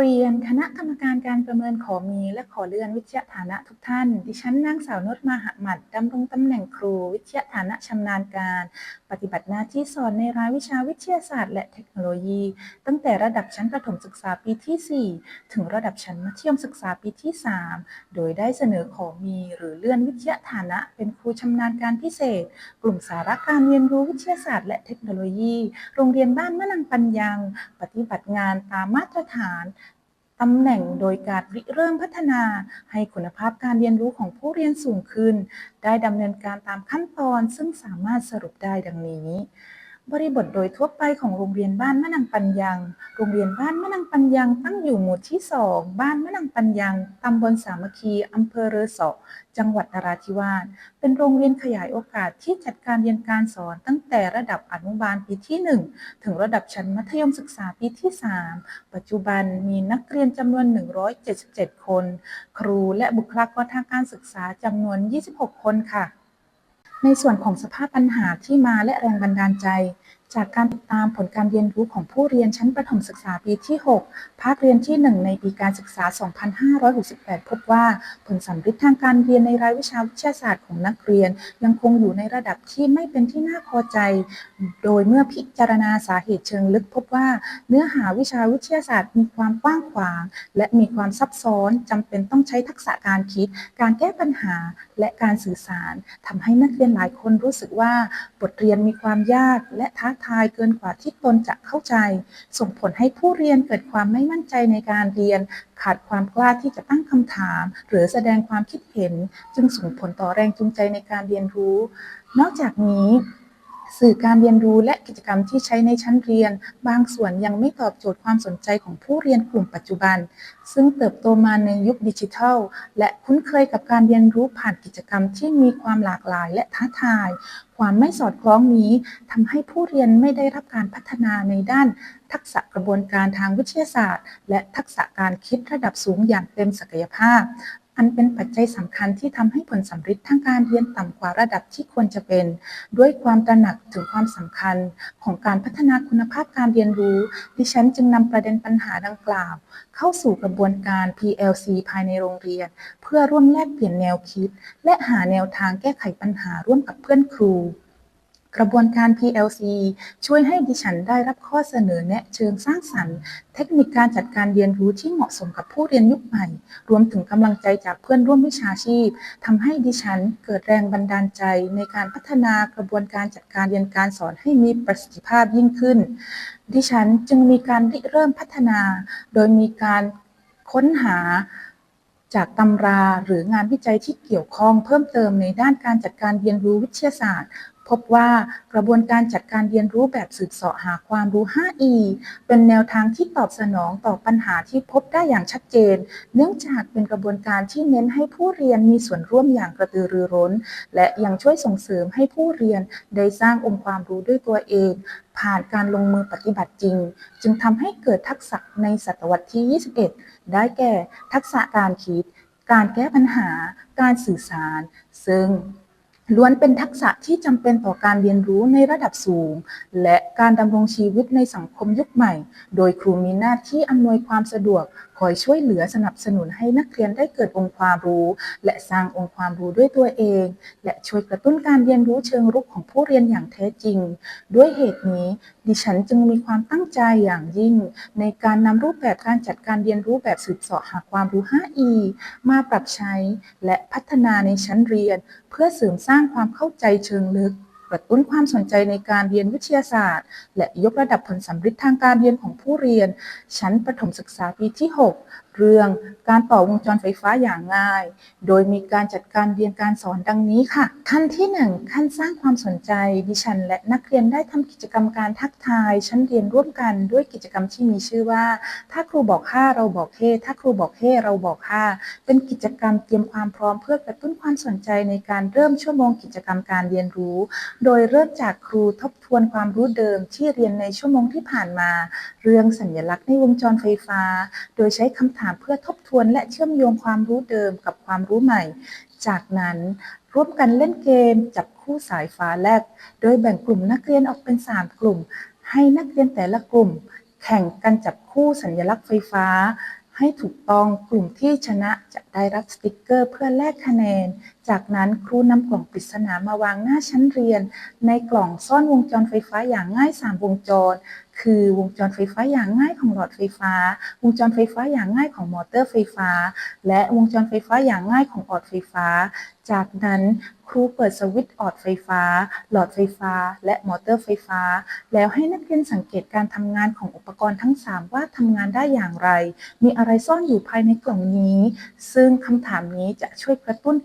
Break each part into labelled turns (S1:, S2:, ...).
S1: เรียนคณะกรรมการการประเมินขอมีและขอเลื่อนวิทยาฐานะทุกท่าน ดิฉันนางสาวนุชมาหะหมัดดำรงตำแหน่งครู วิทยาฐานะชำนาญการ ปฏิบัติหน้าที่สอนในรายวิชาวิทยาศาสตร์และเทคโนโลยี ตั้งแต่ระดับชั้นประถมศึกษาปีที่ 4 ถึงระดับชั้นมัธยมศึกษาปีที่ 3 โดยได้เสนอขอมีหรือเลื่อนวิทยาฐานะ เป็นครูชำนาญการพิเศษ กลุ่มสาระการเรียนรู้วิทยาศาสตร์และเทคโนโลยี โรงเรียนบ้านมะนังปัญญัง ปฏิบัติงานตามมาตรฐาน ตำแหน่งโดยการริเริ่มพัฒนาให้คุณภาพการเรียนรู้ของผู้เรียนสูงขึ้น ได้ดำเนินการตามขั้นตอนซึ่งสามารถสรุปได้ดังนี้ บริบทโดยทั่วไปของโรงเรียนบ้านมะนังปัญญัง โรงเรียนบ้านมะนังปัญญังตั้งอยู่หมู่ที่ 2 บ้านมะนังปัญญัง ตำบลสามัคคี อำเภอเรือสาะจังหวัดนราธิวาส เป็นโรงเรียนขยายโอกาสที่จัดการเรียนการสอนตั้งแต่ระดับอนุบาลปีที่ 1 ถึงระดับชั้นมัธยมศึกษาปีที่ 3 ปัจจุบันมีนักเรียนจำนวน 177 คน ครูและบุคลากรทางการศึกษาจำนวน 26 คนค่ะ ในส่วนของสภาพปัญหาที่มาและแรงบันดาลใจ จากการติดตามผลการเรียนรู้ของผู้เรียนชั้นประถมศึกษาปีที่ 6 ภาคเรียนที่ 1 ในปีการศึกษา 2568 พบว่าผลสัมฤทธิ์ทางการเรียนในรายวิชาวิทยาศาสตร์ของนักเรียน ยังคงอยู่ในระดับที่ไม่เป็นที่น่าพอใจ โดยเมื่อพิจารณาสาเหตุเชิงลึกพบว่า เนื้อหาวิชาวิทยาศาสตร์มีความกว้างขวาง และมีความซับซ้อนจำเป็นต้องใช้ทักษะการคิด การแก้ปัญหา และการสื่อสารทำให้นักเรียนหลายคนรู้สึกว่าบทเรียนมีความยากและท้าทายเกินกว่าที่ตนจะเข้าใจ ส่งผลให้ผู้เรียนเกิดความไม่มั่นใจในการเรียน ขาดความกล้าที่จะตั้งคำถาม หรือแสดงความคิดเห็น จึงส่งผลต่อแรงจูงใจในการเรียนรู้ นอกจากนี้ สื่อการเรียนรู้และกิจกรรมที่ใช้ในชั้นเรียน บางส่วนยังไม่ตอบโจทย์ความสนใจของผู้เรียนกลุ่มปัจจุบัน ซึ่งเติบโตมาในยุคดิจิทัล และคุ้นเคยกับการเรียนรู้ผ่านกิจกรรมที่มีความหลากหลายและท้าทาย ความไม่สอดคล้องนี้ทำให้ผู้เรียนไม่ได้รับการพัฒนาในด้าน ทักษะกระบวนการทางวิทยาศาสตร์ และทักษะการคิดระดับสูงอย่างเต็มศักยภาพ อันเป็นปัจจัยสำคัญที่ทำให้ผลสัมฤทธิ์ทางการเรียนต่ำกว่าระดับที่ควรจะเป็น ด้วยความตระหนักถึงความสำคัญของการพัฒนาคุณภาพการเรียนรู้ ดิฉันจึงนำประเด็นปัญหาดังกล่าว เข้าสู่กระบวนการ PLC ภายในโรงเรียน เพื่อร่วมแลกเปลี่ยนแนวคิด และหาแนวทางแก้ไขปัญหาร่วมกับเพื่อนครู กระบวนการ PLC ช่วยให้ดิฉันได้รับข้อเสนอแนะเชิงสร้างสรรค์ เทคนิคการจัดการเรียนรู้ที่เหมาะสมกับผู้เรียนยุคใหม่ รวมถึงกำลังใจจากเพื่อนร่วมวิชาชีพทำให้ดิฉันเกิดแรงบันดาลใจในการพัฒนากระบวนการจัดการเรียนการสอนให้มีประสิทธิภาพยิ่งขึ้น ดิฉันจึงมีการริเริ่มพัฒนา โดยมีการค้นหาจากตำราหรืองานวิจัยที่เกี่ยวข้องเพิ่มเติมในด้านการจัดการเรียนรู้วิทยาศาสตร์ พบว่ากระบวนการจัดการเรียนรู้แบบสืบเสาะหาความรู้ 5E เป็นแนวทางที่ตอบสนองต่อปัญหาที่พบได้อย่างชัดเจน เนื่องจากเป็นกระบวนการที่เน้นให้ผู้เรียนมีส่วนร่วมอย่างกระตือรือร้น และยังช่วยส่งเสริมให้ผู้เรียนได้สร้างองค์ความรู้ด้วยตัวเอง ผ่านการลงมือปฏิบัติจริง จึงทำให้เกิดทักษะในศตวรรษที่ 21 ได้แก่ ทักษะการคิด การแก้ปัญหา การสื่อสาร ซึ่ง ล้วนเป็นทักษะที่จำเป็นต่อการเรียนรู้ในระดับสูง และการดำรงชีวิตในสังคมยุคใหม่ โดยครูมีหน้าที่อำนวยความสะดวก คอยช่วยเหลือสนับสนุนให้นักเรียนได้เกิดองค์ความรู้ และสร้างองค์ความรู้ด้วยตัวเอง และช่วยกระตุ้นการเรียนรู้เชิงรุกของผู้เรียนอย่างแท้จริง ด้วยเหตุนี้ ดิฉันจึงมีความตั้งใจอย่างยิ่ง ในการนำรูปแบบการจัดการเรียนรู้แบบสืบเสาะหาความรู้ 5E มาปรับใช้ และพัฒนาในชั้นเรียน พื่อเสริมสร้างความเข้าใจเชิงลึก กระตุ้นความสนใจในการเรียนวิทยาศาสตร์ และยกระดับผลสัมฤทธิ์ทางการเรียนของผู้เรียน ชั้นประถมศึกษาปีที่ 6 เรื่องการต่อวงจรไฟฟ้าอย่างง่าย โดยมีการจัดการเรียนการสอนดังนี้ค่ะ ขั้นที่ 1 ขั้นสร้างความสนใจ ดิฉัน และนักเรียนได้ทำกิจกรรมการทักทาย ชั้นเรียนร่วมกันด้วยกิจกรรมที่มีชื่อว่า ถ้าครูบอกค่าเราบอกเฮถ้าครูบอกเฮเราบอกค่าเป็นกิจกรรมเตรียมความพร้อมเพื่อกระตุ้นความสนใจในการเริ่มชั่วโมงกิจกรรมการเรียนรู้ โดยเริ่มจากครูทบทวนความรู้เดิมที่เรียนในชั่วโมงที่ผ่านมา เรื่องสัญลักษณ์ในวงจรไฟฟ้า โดยใช้คำถามเพื่อทบทวนและเชื่อมโยงความรู้เดิมกับความรู้ใหม่ จากนั้นร่วมกันเล่นเกมจับคู่สายฟ้าแลบโดยแบ่งกลุ่มนักเรียนออกเป็น 3 กลุ่ม ให้นักเรียนแต่ละกลุ่มแแข่งกันจับคู่สัญลักษณ์ไฟฟ้า ให้ถูกต้องกลุ่มที่ชนะจะได้รับสติกเกอร์เพื่อแลกคะแนน จากนั้นครูนำกล่องปริศนามาวางหน้าชั้นเรียน ในกล่องซ่อนวงจรไฟฟ้าอย่างง่าย 3 วงจร คือวงจรไฟฟ้าอย่างง่ายของหลอดไฟฟ้า วงจรไฟฟ้าอย่างง่ายของมอเตอร์ไฟฟ้า และวงจรไฟฟ้าอย่างง่ายของออดไฟฟ้า จากนั้นครูเปิดสวิตช์ออดไฟฟ้า หลอดไฟฟ้า และมอเตอร์ไฟฟ้า แล้วให้นักเรียนสังเกตการทำงานของอุปกรณ์ทั้ง 3 ว่าทำงานได้อย่างไร มีอะไรซ่อนอยู่ภายในกล่องนี้ ซึ่งคำถามนี้จะช่วยกระตุ้น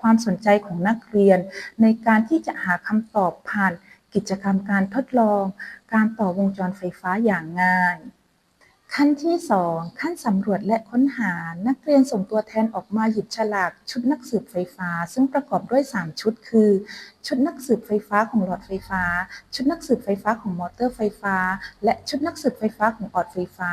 S1: ความสนใจของนักเรียน ในการที่จะหาคำตอบผ่าน กิจกรรมการทดลอง การต่อวงจรไฟฟ้าอย่างง่าย ขั้นที่ 2 ขั้นสำรวจและค้นหา นักเรียนส่งตัวแทนออกมาหยิบฉลากชุดนักสืบไฟฟ้า ซึ่งประกอบด้วย 3 ชุดคือชุดนักสืบไฟฟ้าของหลอดไฟฟ้า ชุดนักสืบไฟฟ้าของมอเตอร์ไฟฟ้า และชุดนักสืบไฟฟ้าของออดไฟฟ้า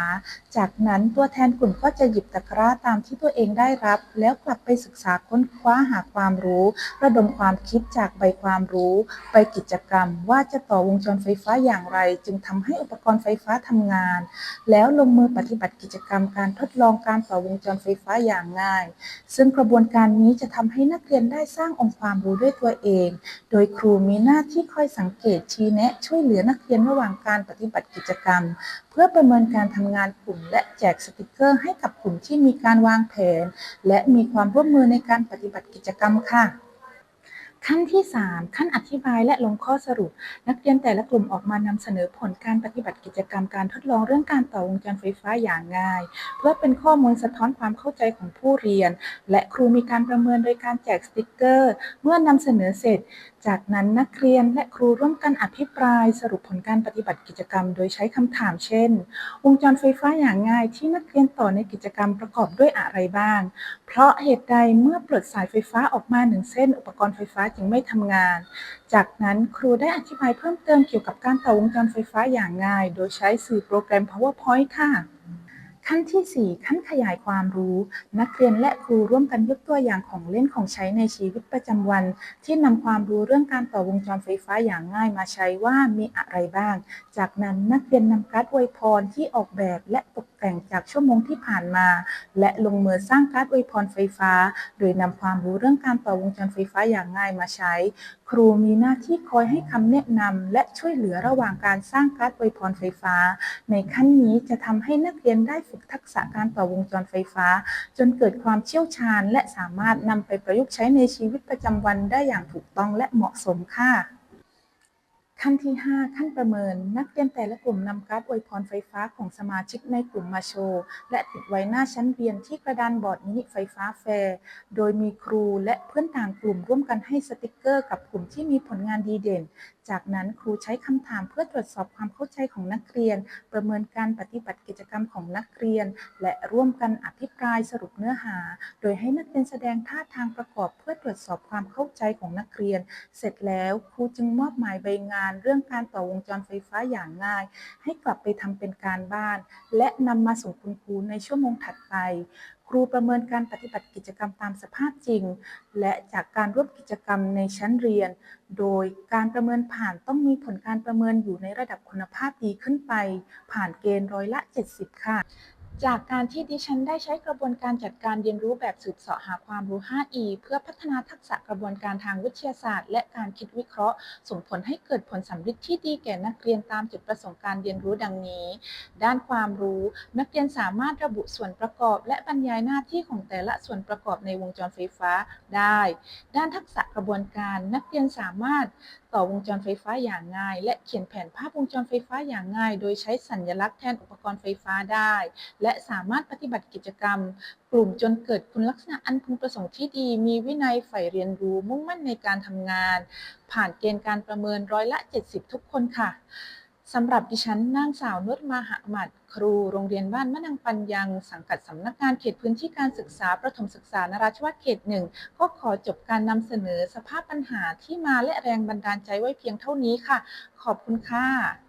S1: จากนั้นตัวแทนกลุ่มก็จะหยิบตะกร้าตามที่ตัวเองได้รับ แล้วกลับไปศึกษาค้นคว้าหาความรู้ ระดมความคิดจากใบความรู้ ไปกิจกรรมว่าจะต่อวงจรไฟฟ้าอย่างไร จึงทำให้อุปกรณ์ไฟฟ้าทำงาน แล้วลงมือปฏิบัติกิจกรรมการทดลองการต่อวงจรไฟฟ้าอย่างง่าย ซึ่งกระบวนการนี้จะทำให้นักเรียนได้สร้างองค์ความรู้ด้วยตัวเองโดยครูมีหน้าที่คอยสังเกตชี้แนะ ช่วยเหลือนักเรียนระหว่างการปฏิบัติกิจกรรม เพื่อประเมินการทำงานกลุ่ม และแจกสติกเกอร์ให้กับกลุ่มที่มีการวางแผน และมีความร่วมมือในการปฏิบัติกิจกรรมค่ะ ขั้นที่ 3 ขั้นอธิบายและลงข้อสรุป นักเรียนแต่ละกลุ่มออกมานำเสนอผลการปฏิบัติกิจกรรมการทดลองเรื่องการต่อวงจรไฟฟ้าอย่างง่าย เพื่อเป็นข้อมูลสะท้อนความเข้าใจของผู้เรียน และครูมีการประเมินโดยการแจกสติกเกอร์ เมื่อนำเสนอเสร็จ จากนั้นนักเรียนและครูร่วมกันอภิปราย สรุปผลการปฏิบัติกิจกรรม โดยใช้คำถามเช่น วงจรไฟฟ้าอย่างง่าย ที่นักเรียนต่อในกิจกรรมประกอบด้วยอะไรบ้าง เพราะเหตุใดเมื่อปลดสายไฟฟ้าออกมาหนึ่งเส้น อุปกรณ์ไฟฟ้าถึงไม่ทำงาน จากนั้นครูได้อธิบายเพิ่มเติมเกี่ยวกับการต่อวงจรไฟฟ้าอย่างง่าย โดยใช้สื่อโปรแกรม PowerPoint ค่ะ ขั้นที่ 4 ขั้นขยายความรู้ นักเรียนและครูร่วมกันยกตัวอย่างของเล่นของใช้ในชีวิตประจำวัน ที่นำความรู้เรื่องการต่อวงจรไฟฟ้าอย่างง่ายมาใช้ว่ามีอะไรบ้าง จากนั้นนักเรียนนำการ์ดอวยพรที่ออกแบบและตกแต่งจากชั่วโมงที่ผ่านมา และลงมือสร้างการ์ดอวยพรไฟฟ้า โดยนำความรู้เรื่องการต่อวงจรไฟฟ้าอย่างง่ายมาใช้ ครูมีหน้าที่คอยให้คำแนะนำและช่วยเหลือระหว่างการสร้างการ์ดอวยพรไฟฟ้า ในขั้นนี้จะทำให้นักเรียนได้ฝึกทักษะการต่อวงจรไฟฟ้า จนเกิดความเชี่ยวชาญ และสามารถนำไปประยุกต์ใช้ในชีวิตประจำวันได้อย่างถูกต้องและเหมาะสมค่ะ ขั้นที่ 5 ขั้นประเมิน นักเรียนแต่ละกลุ่มนำการ์ดอวยพรไฟฟ้าของสมาชิกในกลุ่มมาโชว์และติดไว้หน้าชั้นเรียนที่กระดานบอร์ดมินิไฟฟ้าแฟร์โดยมีครูและเพื่อนต่างกลุ่มร่วมกันให้สติกเกอร์กับกลุ่มที่มีผลงานดีเด่น จากนั้นครูใช้คำถามเพื่อตรวจสอบความเข้าใจของนักเรียน ประเมินการปฏิบัติกิจกรรมของนักเรียน และร่วมกันอภิปรายสรุปเนื้อหา โดยให้นักเรียนแสดงท่าทางประกอบ รวจสอบความเข้าใจของนักเรียน เสร็จแล้วครูจึงมอบหมายใบงาน เรื่องการต่อวงจรไฟฟ้าอย่างง่าย ให้กลับไปทำเป็นการบ้าน และนำมาส่งคุณครูในชั่วโมงถัดไป ครูประเมินการปฏิบัติกิจกรรมตามสภาพจริง และจากการร่วมกิจกรรมในชั้นเรียน โดยการประเมินผ่านต้องมีผลการประเมินอยู่ในระดับคุณภาพดีขึ้นไป ผ่านเกณฑ์ร้อยละ 70 ค่ะ จากการที่ดิฉันได้ใช้กระบวนการจัดการเรียนรู้แบบสืบเสาะหาความรู้ 5E เพื่อพัฒนาทักษะกระบวนการทางวิทยาศาสตร์ และการคิดวิเคราะห์ ส่งผลให้เกิดผลสำเร็จที่ดีแก่นักเรียนตามจุดประสงค์การเรียนรู้ดังนี้ ด้านความรู้ นักเรียนสามารถระบุส่วนประกอบ และบรรยายหน้าที่ของแต่ละส่วนประกอบในวงจรไฟฟ้าได้ ด้านทักษะกระบวนการ นักเรียนสามารถต่อวงจรไฟฟ้าอย่างง่าย และเขียนแผนภาพวงจรไฟฟ้าอย่างง่าย โดยใช้สัญลักษณ์แทนอุปกรณ์ไฟฟ้าได้ และสามารถปฏิบัติกิจกรรม กลุ่มจนเกิดคุณลักษณะอันพึงประสงค์ที่ดี มีวินัยใฝ่เรียนรู้มุ่งมั่นในการทำงาน ผ่านเกณฑ์การประเมินร้อยละ 70 ทุกคนค่ะ สำหรับดิฉันนางสาวนุชมาหะหมัด ครูโรงเรียนบ้านมะนังปัญญัง สังกัดสำนักงานเขตพื้นที่การศึกษา ประถมศึกษานราธิวาสเขตหนึ่งก็ขอจบการนำเสนอสภาพปัญหาที่มาและแรงบันดาลใจไว้เพียงเท่านี้ค่ะ ขอบคุณค่ะ